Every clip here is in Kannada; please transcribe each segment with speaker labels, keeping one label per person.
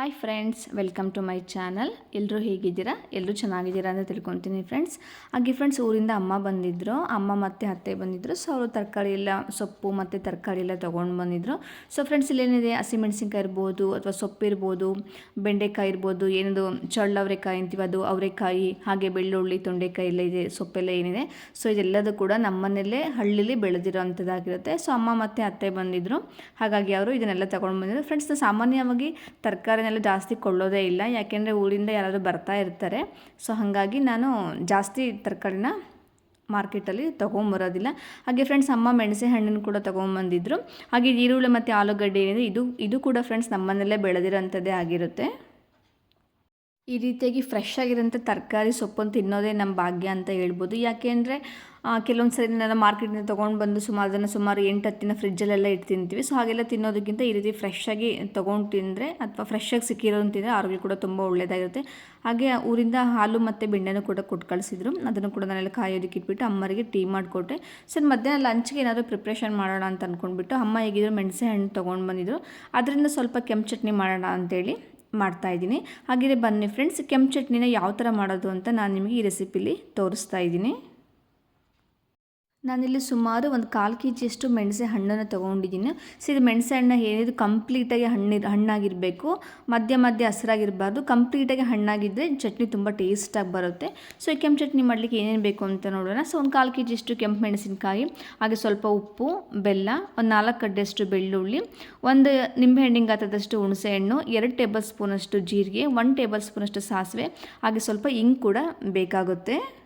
Speaker 1: Hi friends welcome to my channel ಎಲ್ಲರೂ ಹೇಗಿದ್ದೀರಾ? ಎಲ್ಲರೂ ಚೆನ್ನಾಗಿದ್ದೀರಾ ಅಂತ ತಿಳ್ಕೊತೀನಿ ಫ್ರೆಂಡ್ಸ್ ಹಾಗೆ ಫ್ರೆಂಡ್ಸ್ ಊರಿಂದ ಅಮ್ಮ ಬಂದಿದ್ದರು ಅಮ್ಮ ಮತ್ತು ಅತ್ತೆ ಬಂದಿದ್ದರು ಸೊ ಅವರು ತರಕಾರಿ ಎಲ್ಲ, ಸೊಪ್ಪು ಮತ್ತು ತರಕಾರಿ ಎಲ್ಲ ತೊಗೊಂಡು ಬಂದಿದ್ದರು ಸೊ ಫ್ರೆಂಡ್ಸ್ ಇಲ್ಲೇನಿದೆ? ಹಸಿಮೆಣಸಿನ್ಕಾಯಿ ಇರ್ಬೋದು, ಅಥವಾ ಸೊಪ್ಪು ಇರ್ಬೋದು, ಬೆಂಡೆಕಾಯಿ ಇರ್ಬೋದು, ಏನದು ಚಳ್ಳವರೆಕಾಯಿ ಅಂತೀವಿ ಅದು, ಅವರೆಕಾಯಿ, ಹಾಗೆ ಬೆಳ್ಳುಳ್ಳಿ, ತೊಂಡೆಕಾಯಿ ಎಲ್ಲ ಇದೆ, ಸೊಪ್ಪೆಲ್ಲ ಏನಿದೆ. ಸೊ ಇದೆಲ್ಲದೂ ಕೂಡ ನಮ್ಮನೆಯಲ್ಲೇ ಹಳ್ಳಿಲಿ ಬೆಳೆದಿರೋ ಅಂಥದ್ದಾಗಿರುತ್ತೆ ಸೊ ಅಮ್ಮ ಮತ್ತು ಅತ್ತೆ ಬಂದಿದ್ದರು ಹಾಗಾಗಿ ಅವರು ಇದನ್ನೆಲ್ಲ ತೊಗೊಂಡು ಬಂದಿದ್ರು. ಫ್ರೆಂಡ್ಸ್ ಸಾಮಾನ್ಯವಾಗಿ ತರಕಾರಿನೆಲ್ಲ ಜಾಸ್ತಿ ಕೊಳ್ಳೋದೇ ಇಲ್ಲ. ಯಾಕೆಂದರೆ ಊರಿಂದ ಯಾರಾದರೂ ಬರ್ತಾ ಇರ್ತಾರೆ. ಸೊ ಹಾಗಾಗಿ ನಾನು ಜಾಸ್ತಿ ತರಕಾರಿನ ಮಾರ್ಕೆಟಲ್ಲಿ ತೊಗೊಂಬರೋದಿಲ್ಲ. ಹಾಗೆ ಫ್ರೆಂಡ್ಸ್ ಅಮ್ಮ ಮೆಣಸೆ ಹಣ್ಣನ್ನು ಕೂಡ ತೊಗೊಂಬಂದಿದ್ರು. ಹಾಗೆ ಈರುಳ್ಳಿ ಮತ್ತು ಆಲೂಗಡ್ಡೆ ಏನಿದೆ, ಇದು ಇದು ಕೂಡ ಫ್ರೆಂಡ್ಸ್ ನಮ್ಮನೆಯಲ್ಲೇ ಬೆಳೆದಿರೋಂಥದ್ದೇ ಆಗಿರುತ್ತೆ. ಈ ರೀತಿಯಾಗಿ ಫ್ರೆಶ್ ಆಗಿರೋಂಥ ತರಕಾರಿ ಸೊಪ್ಪನ್ನು ತಿನ್ನೋದೇ ನಮ್ಮ ಭಾಗ್ಯ ಅಂತ ಹೇಳ್ಬೋದು. ಯಾಕೆಂದರೆ ಕೆಲವೊಂದು ಸರಿ ನಾನು ಮಾರ್ಕೆಟಿಂದ ತೊಗೊಂಡು ಬಂದು ಸುಮಾರು ಅದನ್ನು ಸುಮಾರು ಎಂಟು ಹತ್ತಿನ ಫ್ರಿಜ್ಜಲ್ಲೆಲ್ಲ ಇಟ್ಟು ತಿಂತೀವಿ. ಸೊ ಹಾಗೆಲ್ಲ ತಿನ್ನೋದಕ್ಕಿಂತ ಈ ರೀತಿ ಫ್ರೆಶ್ ಆಗಿ ತೊಗೊಂಡು ತಿಂದರೆ ಅಥವಾ ಫ್ರೆಶ್ ಆಗಿ ಸಿಕ್ಕಿರೋದು ತಿಂದರೆ ಆರೋಗ್ಯ ಕೂಡ ತುಂಬ ಒಳ್ಳೆಯದಾಗಿರುತ್ತೆ ಹಾಗೆ ಊರಿಂದ ಹಾಲು ಮತ್ತು ಬೆಣ್ಣೆನೂ ಕೂಡ ಕೊಟ್ಟು ಕಳಿಸಿದ್ರು. ಅದನ್ನು ಕೂಡ ನಾನೆಲ್ಲ ಕಾಯೋದಕ್ಕೆ ಇಟ್ಬಿಟ್ಟು ಅಮ್ಮರಿಗೆ ಟೀ ಮಾಡಿಕೊಟ್ಟೆ. ಸರ್ ಮಧ್ಯಾಹ್ನ ಲಂಚ್ಗೆ ಏನಾದರೂ ಪ್ರಿಪ್ರೇಷನ್ ಮಾಡೋಣ ಅಂತ ಅಂದ್ಕೊಂಡ್ಬಿಟ್ಟು ಅಮ್ಮ ಹೇಗಿದ್ರು ಮೆಣಸೆ ಹಣ್ಣು ತೊಗೊಂಡು ಬಂದಿದ್ರು. ಅದರಿಂದ ಸ್ವಲ್ಪ ಕೆಂಪು ಚಟ್ನಿ ಮಾಡೋಣ ಅಂತೇಳಿ ಮಾಡ್ತಾಯಿದ್ದೀನಿ ಹಾಗೆಯೇ ಬನ್ನಿ ಫ್ರೆಂಡ್ಸ್ ಕೆಂಪು ಚಟ್ನಿನ ಯಾವ ಥರ ಮಾಡೋದು ಅಂತ ನಾನು ನಿಮಗೆ ಈ ರೆಸಿಪಿಲಿ ತೋರಿಸ್ತಾ ಇದ್ದೀನಿ. ನಾನಿಲ್ಲಿ ಸುಮಾರು ಒಂದು ಕಾಲು ಕೆ ಜಿಯಷ್ಟು ಮೆಣಸೆ ಹಣ್ಣನ್ನು ತೊಗೊಂಡಿದ್ದೀನಿ. ಸೊ, ಇದು ಮೆಣಸೆ ಹಣ್ಣು ಏನಿದು ಕಂಪ್ಲೀಟಾಗಿ ಹಣ್ಣಿ ಹಣ್ಣಾಗಿರಬೇಕು. ಮಧ್ಯ ಮಧ್ಯ ಹಸಿರಾಗಿರಬಾರ್ದು. ಕಂಪ್ಲೀಟಾಗಿ ಹಣ್ಣಾಗಿದ್ದರೆ ಚಟ್ನಿ ತುಂಬ ಟೇಸ್ಟಾಗಿ ಬರುತ್ತೆ. ಸೊ, ಈ ಕೆಂಪು ಚಟ್ನಿ ಮಾಡಲಿಕ್ಕೆ ಏನೇನು ಬೇಕು ಅಂತ ನೋಡೋಣ. ಸೊ, ಒಂದು ಕಾಲು ಕೆ ಜಿಯಷ್ಟು ಕೆಂಪು ಮೆಣಸಿನಕಾಯಿ, ಹಾಗೆ ಸ್ವಲ್ಪ ಉಪ್ಪು, ಬೆಲ್ಲ, ಒಂದು ನಾಲ್ಕು ಕಡ್ಡೆಯಷ್ಟು ಬೆಳ್ಳುಳ್ಳಿ, ಒಂದು ನಿಂಬೆಹಣ್ಣಿನ ಗಾತ್ರದಷ್ಟು ಹುಣಸೆಹಣ್ಣು, ಎರಡು ಟೇಬಲ್ ಸ್ಪೂನಷ್ಟು ಜೀರಿಗೆ ಒನ್ ಟೇಬಲ್ ಸ್ಪೂನಷ್ಟು ಸಾಸಿವೆ, ಹಾಗೆ ಸ್ವಲ್ಪ ಇಂಗ್ ಕೂಡ ಬೇಕಾಗುತ್ತೆ.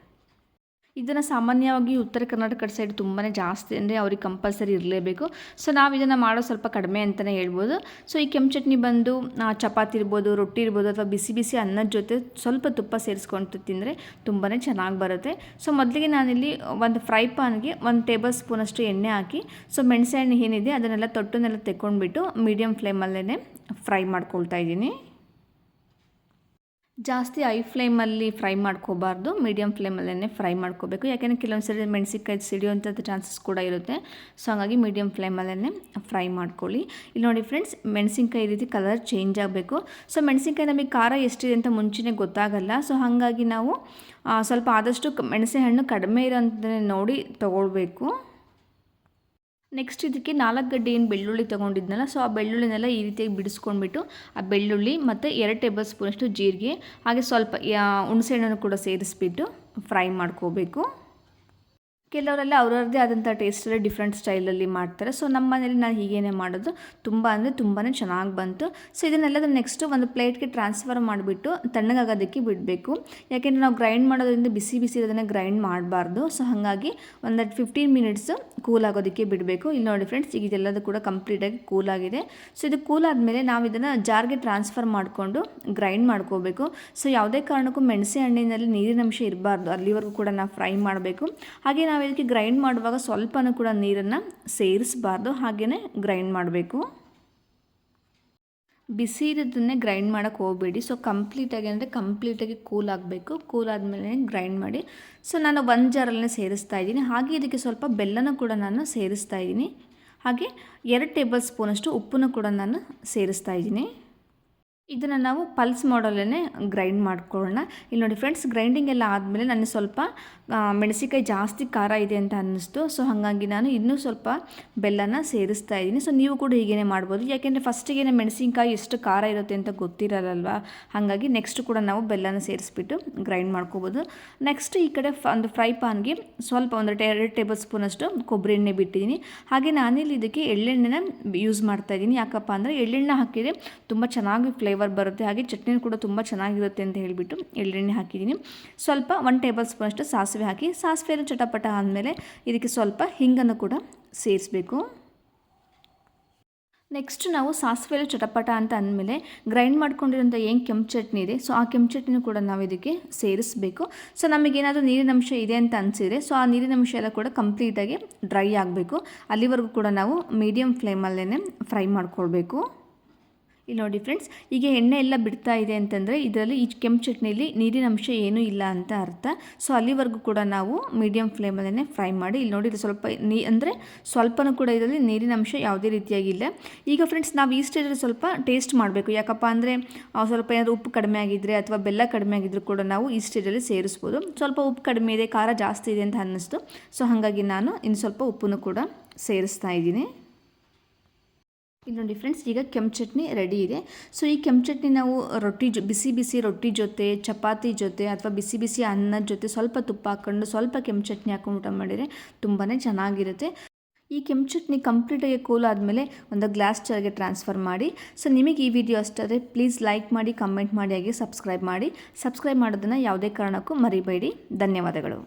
Speaker 1: ಇದನ್ನು ಸಾಮಾನ್ಯವಾಗಿ ಉತ್ತರ ಕರ್ನಾಟಕ ಸೈಡ್ ತುಂಬಾ ಜಾಸ್ತಿ ಅಂದರೆ ಅವ್ರಿಗೆ ಕಂಪಲ್ಸರಿ ಇರಲೇಬೇಕು. ಸೊ ನಾವು ಇದನ್ನು ಮಾಡೋ ಸ್ವಲ್ಪ ಕಡಿಮೆ ಅಂತಲೇ ಹೇಳ್ಬೋದು. ಸೊ ಈ ಕೆಂಪು ಚಟ್ನಿ ಬಂದು ಚಪಾತಿ ಇರ್ಬೋದು, ರೊಟ್ಟಿ ಇರ್ಬೋದು ಅಥವಾ ಬಿಸಿ ಬಿಸಿ ಅನ್ನದ ಜೊತೆ ಸ್ವಲ್ಪ ತುಪ್ಪ ಸೇರಿಸ್ಕೊಂಡು ತಿಂದರೆ ತುಂಬಾ ಚೆನ್ನಾಗಿ ಬರುತ್ತೆ. ಸೊ ಮೊದಲಿಗೆ ನಾನಿಲ್ಲಿ ಒಂದು ಫ್ರೈ ಪಾನ್ಗೆ ಒಂದು ಟೇಬಲ್ ಸ್ಪೂನಷ್ಟು ಎಣ್ಣೆ ಹಾಕಿ ಸೊ ಮೆಣಸೆ ಹಣ್ಣು ಏನಿದೆ ಅದನ್ನೆಲ್ಲ ತೊಟ್ಟನ್ನೆಲ್ಲ ತೆಕ್ಕೊಂಡ್ಬಿಟ್ಟು ಮೀಡಿಯಮ್ ಫ್ಲೇಮಲ್ಲೇ ಫ್ರೈ ಮಾಡ್ಕೊಳ್ತಾ ಇದ್ದೀನಿ. ಜಾಸ್ತಿ ಐ ಫ್ಲೇಮಲ್ಲಿ ಫ್ರೈ ಮಾಡ್ಕೋಬಾರ್ದು ಮೀಡಿಯಮ್ ಫ್ಲೇಮಲ್ಲೇ ಫ್ರೈ ಮಾಡ್ಕೋಬೇಕು. ಯಾಕೆಂದರೆ ಕೆಲವೊಂದು ಸರಿ ಮೆಣಸಿನ್ಕಾಯಿ ಸಿಡಿಯುವಂಥದ್ದು ಚಾನ್ಸಸ್ ಕೂಡ ಇರುತ್ತೆ. ಸೊ ಹಾಗಾಗಿ ಮೀಡಿಯಮ್ ಫ್ಲೇಮಲ್ಲೇ ಫ್ರೈ ಮಾಡ್ಕೊಳ್ಳಿ. ಇಲ್ಲಿ ನೋಡಿ ಫ್ರೆಂಡ್ಸ್, ಮೆಣಸಿನ್ಕಾಯಿ ರೀತಿ ಕಲರ್ ಚೇಂಜ್ ಆಗಬೇಕು. ಸೊ ಮೆಣಸಿನ್ಕಾಯಿ ನಮಗೆ ಖಾರ ಎಷ್ಟಿದೆ ಅಂತ ಮುಂಚೆನೇ ಗೊತ್ತಾಗಲ್ಲ. ಸೊ ಹಾಗಾಗಿ ನಾವು ಸ್ವಲ್ಪ ಆದಷ್ಟು ಮೆಣಸೆ ಹಣ್ಣು ಕಡಿಮೆ ಇರೋಂಥ ನೋಡಿ ತೊಗೊಳ್ಬೇಕು. ನೆಕ್ಸ್ಟ್ ಇದಕ್ಕೆ ನಾಲ್ಕು ಗಡ್ಡೆ ಏನು ಬೆಳ್ಳುಳ್ಳಿ ತೊಗೊಂಡಿದ್ನಲ್ಲ ಸೊ ಆ ಬೆಳ್ಳುಳ್ಳಿನೆಲ್ಲ ಈ ರೀತಿಯಾಗಿ ಬಿಡಿಸ್ಕೊಂಡ್ಬಿಟ್ಟು ಆ ಬೆಳ್ಳುಳ್ಳಿ ಮತ್ತು ಎರಡು ಟೇಬಲ್ ಸ್ಪೂನಷ್ಟು ಜೀರಿಗೆ, ಹಾಗೆ ಸ್ವಲ್ಪ ಹುಣಸೆಹಣ್ಣನ್ನು ಕೂಡ ಸೇರಿಸ್ಬಿಟ್ಟು ಫ್ರೈ ಮಾಡ್ಕೋಬೇಕು. ಕೆಲವರೆಲ್ಲ ಅವ್ರವ್ರದ್ದೇ ಆದಂಥ ಟೇಸ್ಟಲ್ಲಿ ಡಿಫ್ರೆಂಟ್ ಸ್ಟೈಲಲ್ಲಿ ಮಾಡ್ತಾರೆ. ಸೊ ನಮ್ಮ ಮನೇಲಿ ನಾನು ಹೀಗೇನೆ ಮಾಡೋದು. ತುಂಬ ಅಂದರೆ ತುಂಬಾ ಚೆನ್ನಾಗಿ ಬಂತು. ಸೊ ಇದನ್ನೆಲ್ಲ ನೆಕ್ಸ್ಟು ಒಂದು ಪ್ಲೇಟ್ಗೆ ಟ್ರಾನ್ಸ್ಫರ್ ಮಾಡಿಬಿಟ್ಟು ತಣ್ಣಗಾಗೋದಕ್ಕೆ ಬಿಡಬೇಕು. ಯಾಕೆಂದರೆ ನಾವು ಗ್ರೈಂಡ್ ಮಾಡೋದ್ರಿಂದ ಬಿಸಿ ಬಿಸಿ ಇರೋದನ್ನು ಗ್ರೈಂಡ್ ಮಾಡಬಾರ್ದು. ಸೊ ಹಾಗಾಗಿ ಒಂದು ಫಿಫ್ಟೀನ್ ಮಿನಿಟ್ಸ್ ಕೂಲ್ ಆಗೋದಕ್ಕೆ ಬಿಡಬೇಕು. ಇಲ್ಲಿ ನೋಡಿ ಫ್ರೆಂಡ್ಸ್ ಈಗ ಇದೆಲ್ಲದು ಕೂಡ ಕಂಪ್ಲೀಟಾಗಿ ಕೂಲ್ ಆಗಿದೆ. ಸೊ ಇದು ಕೂಲ್ ಆದಮೇಲೆ ನಾವು ಇದನ್ನು ಜಾರ್ಗೆ ಟ್ರಾನ್ಸ್ಫರ್ ಮಾಡಿಕೊಂಡು ಗ್ರೈಂಡ್ ಮಾಡ್ಕೋಬೇಕು. ಸೊ ಯಾವುದೇ ಕಾರಣಕ್ಕೂ ಮೆಣಸೆ ಹಣ್ಣಿನಲ್ಲಿ ನೀರಿನಂಶ ಇರಬಾರ್ದು. ಅಲ್ಲಿವರೆಗೂ ಕೂಡ ನಾವು ಫ್ರೈ ಮಾಡಬೇಕು. ಹಾಗೆ ನಾವು ಇದಕ್ಕೆ ಗ್ರೈಂಡ್ ಮಾಡುವಾಗ ಸ್ವಲ್ಪನೂ ಕೂಡ ನೀರನ್ನು ಸೇರಿಸಬಾರ್ದು ಹಾಗೆಯೇ ಗ್ರೈಂಡ್ ಮಾಡಬೇಕು. ಬಿಸಿ ಇರೋದನ್ನೇ ಗ್ರೈಂಡ್ ಮಾಡೋಕ್ಕೆ ಹೋಗಬೇಡಿ. ಸೊ, ಕಂಪ್ಲೀಟಾಗಿ ಅಂದರೆ ಕಂಪ್ಲೀಟಾಗಿ ಕೂಲ್ ಆಗಬೇಕು. ಕೂಲ್ ಆದಮೇಲೆ ಗ್ರೈಂಡ್ ಮಾಡಿ. ಸೊ, ನಾನು ಒಂದು ಜಾರಲ್ಲೇ ಸೇರಿಸ್ತಾ ಇದ್ದೀನಿ. ಹಾಗೆ ಇದಕ್ಕೆ ಸ್ವಲ್ಪ ಬೆಲ್ಲನ ಕೂಡ ನಾನು ಸೇರಿಸ್ತಾ ಇದ್ದೀನಿ. ಹಾಗೆ ಎರಡು ಟೇಬಲ್ ಸ್ಪೂನಷ್ಟು ಉಪ್ಪನ್ನು ಕೂಡ ನಾನು ಸೇರಿಸ್ತಾ ಇದ್ದೀನಿ. ಇದನ್ನು ನಾವು ಪಲ್ಸ್ ಮಾಡಲೇ ಗ್ರೈಂಡ್ ಮಾಡ್ಕೊಳ್ಳೋಣ. ಇಲ್ಲಿ ನೋಡಿ ಫ್ರೆಂಡ್ಸ್ ಗ್ರೈಂಡಿಂಗ್ ಎಲ್ಲ ಆದಮೇಲೆ ನನಗೆ ಸ್ವಲ್ಪ ಮೆಣಸಿಕಾಯಿ ಜಾಸ್ತಿ ಖಾರ ಇದೆ ಅಂತ ಅನ್ನಿಸ್ತು. ಸೊ ಹಾಗಾಗಿ ನಾನು ಇನ್ನೂ ಸ್ವಲ್ಪ ಬೆಲ್ಲನ ಸೇರಿಸ್ತಾ ಇದ್ದೀನಿ. ಸೊ ನೀವು ಕೂಡ ಹೀಗೇ ಮಾಡ್ಬೋದು. ಯಾಕೆಂದರೆ ಫಸ್ಟಿಗೆ ಮೆಣಸಿನ್ಕಾಯಿ ಎಷ್ಟು ಖಾರ ಇರುತ್ತೆ ಅಂತ ಗೊತ್ತಿರಲ್ಲಲ್ವ? ಹಾಗಾಗಿ ನೆಕ್ಸ್ಟ್ ಕೂಡ ನಾವು ಬೆಲ್ಲನ ಸೇರಿಸ್ಬಿಟ್ಟು ಗ್ರೈಂಡ್ ಮಾಡ್ಕೋಬೋದು. ನೆಕ್ಸ್ಟ್ ಈ ಕಡೆ ಒಂದು ಫ್ರೈ ಪಾನ್ಗೆ ಸ್ವಲ್ಪ ಒಂದು ಎರಡು ಟೇಬಲ್ ಸ್ಪೂನಷ್ಟು ಕೊಬ್ಬರಿ ಎಣ್ಣೆ ಬಿಟ್ಟಿದ್ದೀನಿ. ಹಾಗೆ ನಾನಿಲ್ಲಿ ಇದಕ್ಕೆ ಎಳ್ಳೆಣ್ಣೆನ ಯೂಸ್ ಮಾಡ್ತಾ ಇದ್ದೀನಿ. ಯಾಕಪ್ಪ ಅಂದರೆ ಎಳ್ಳೆಣ್ಣೆ ಹಾಕಿದರೆ ತುಂಬ ಚೆನ್ನಾಗಿ ಫ್ಲೇವರ್ ಬರುತ್ತೆ, ಹಾಗೆ ಚಟ್ನಿ ಕೂಡ ತುಂಬ ಚೆನ್ನಾಗಿರುತ್ತೆ ಅಂತ ಹೇಳಿಬಿಟ್ಟು ಎಳ್ಳೆಣ್ಣೆ ಹಾಕಿದ್ದೀನಿ. ಸ್ವಲ್ಪ ಒನ್ ಟೇಬಲ್ ಸ್ಪೂನಷ್ಟು ಸಾಸಿವೆ ಹಾಕಿ ಸಾಸಿವೆ ಚಟಪಟ ಆದಮೇಲೆ ಇದಕ್ಕೆ ಸ್ವಲ್ಪ ಹಿಂಗನ್ನು ಕೂಡ ಸೇರಿಸಬೇಕು. ನೆಕ್ಸ್ಟ್ ನಾವು ಸಾಸಿವೆ ಚಟಪಟ ಅಂತ ಅಂದಮೇಲೆ ಗ್ರೈಂಡ್ ಮಾಡ್ಕೊಂಡಿರೋಂಥ ಏನು ಕೆಂಪು ಚಟ್ನಿ ಇದೆ ಸೊ ಆ ಕೆಂಪು ಚಟ್ನಿನೂ ಕೂಡ ನಾವು ಇದಕ್ಕೆ ಸೇರಿಸಬೇಕು. ಸೊ ನಮಗೇನಾದರೂ ನೀರಿನಂಶ ಇದೆ ಅಂತ ಅನಿಸಿದರೆ ಸೊ ಆ ನೀರಿನಂಶ ಎಲ್ಲ ಕೂಡ ಕಂಪ್ಲೀಟಾಗಿ ಡ್ರೈ ಆಗಬೇಕು. ಅಲ್ಲಿವರೆಗೂ ಕೂಡ ನಾವು ಮೀಡಿಯಮ್ ಫ್ಲೇಮಲ್ಲೇ ಫ್ರೈ ಮಾಡ್ಕೊಳ್ಬೇಕು. ಇಲ್ಲಿ ನೋಡಿ ಫ್ರೆಂಡ್ಸ್ ಈಗ ಎಣ್ಣೆ ಎಲ್ಲ ಬಿಡ್ತಾ ಇದೆ ಅಂತಂದರೆ ಇದರಲ್ಲಿ ಈ ಕೆಂಪು ಚಟ್ನಿಲಿ ನೀರಿನ ಅಂಶ ಏನೂ ಇಲ್ಲ ಅಂತ ಅರ್ಥ. ಸೊ ಅಲ್ಲಿವರೆಗೂ ಕೂಡ ನಾವು ಮೀಡಿಯಮ್ ಫ್ಲೇಮಲ್ಲೇ ಫ್ರೈ ಮಾಡಿ, ಇಲ್ಲಿ ನೋಡಿ ಸ್ವಲ್ಪ ನೀ ಅಂದರೆ ಸ್ವಲ್ಪನೂ ಕೂಡ ಇದರಲ್ಲಿ ನೀರಿನ ಅಂಶ ಯಾವುದೇ ರೀತಿಯಾಗಿಲ್ಲ. ಈಗ ಫ್ರೆಂಡ್ಸ್ ನಾವು ಈ ಸ್ಟೇಜಲ್ಲಿ ಸ್ವಲ್ಪ ಟೇಸ್ಟ್ ಮಾಡಬೇಕು. ಯಾಕಪ್ಪ ಅಂದರೆ ಸ್ವಲ್ಪ ಏನಾದರೂ ಉಪ್ಪು ಕಡಿಮೆ ಆಗಿದ್ದರೆ ಅಥವಾ ಬೆಲ್ಲ ಕಡಿಮೆ ಆಗಿದ್ದರೂ ಕೂಡ ನಾವು ಈ ಸ್ಟೇಜಲ್ಲಿ ಸೇರಿಸ್ಬೋದು. ಸ್ವಲ್ಪ ಉಪ್ಪು ಕಡಿಮೆ ಇದೆ, ಖಾರ ಜಾಸ್ತಿ ಇದೆ ಅಂತ ಅನ್ನಿಸ್ತು. ಸೊ ಹಾಗಾಗಿ ನಾನು ಇನ್ನು ಸ್ವಲ್ಪ ಉಪ್ಪನ್ನು ಕೂಡ ಸೇರಿಸ್ತಾ ಇದ್ದೀನಿ. ಇಲ್ಲಿ ನೋಡಿ ಫ್ರೆಂಡ್ಸ್ ಈಗ ಕೆಂಪು ಚಟ್ನಿ ರೆಡಿ ಇದೆ. ಸೊ ಈ ಕೆಂಪು ಚಟ್ನಿ ನಾವು ರೊಟ್ಟಿ ಜೊ, ಬಿಸಿ ಬಿಸಿ ರೊಟ್ಟಿ ಜೊತೆ, ಚಪಾತಿ ಜೊತೆ ಅಥವಾ ಬಿಸಿ ಬಿಸಿ ಅನ್ನದ ಜೊತೆ ಸ್ವಲ್ಪ ತುಪ್ಪ ಹಾಕ್ಕೊಂಡು ಸ್ವಲ್ಪ ಕೆಂಪು ಚಟ್ನಿ ಹಾಕೊಂಡು ಊಟ ಮಾಡಿದರೆ ತುಂಬಾ ಚೆನ್ನಾಗಿರುತ್ತೆ. ಈ ಕೆಂಪು ಚಟ್ನಿ ಕಂಪ್ಲೀಟಾಗಿ ಕೂಲ್ ಆದಮೇಲೆ ಒಂದು ಗ್ಲಾಸ್ ಜಾರ್ಗೆ ಟ್ರಾನ್ಸ್ಫರ್ ಮಾಡಿ. ಸೊ ನಿಮಗೆ ಈ ವಿಡಿಯೋ ಅಷ್ಟಾದರೆ ಪ್ಲೀಸ್ ಲೈಕ್ ಮಾಡಿ ಕಮೆಂಟ್ ಮಾಡಿ, ಹಾಗೆ ಸಬ್ಸ್ಕ್ರೈಬ್ ಮಾಡಿ. ಸಬ್ಸ್ಕ್ರೈಬ್ ಮಾಡೋದನ್ನು ಯಾವುದೇ ಕಾರಣಕ್ಕೂ ಮರಿಬೇಡಿ. ಧನ್ಯವಾದಗಳು.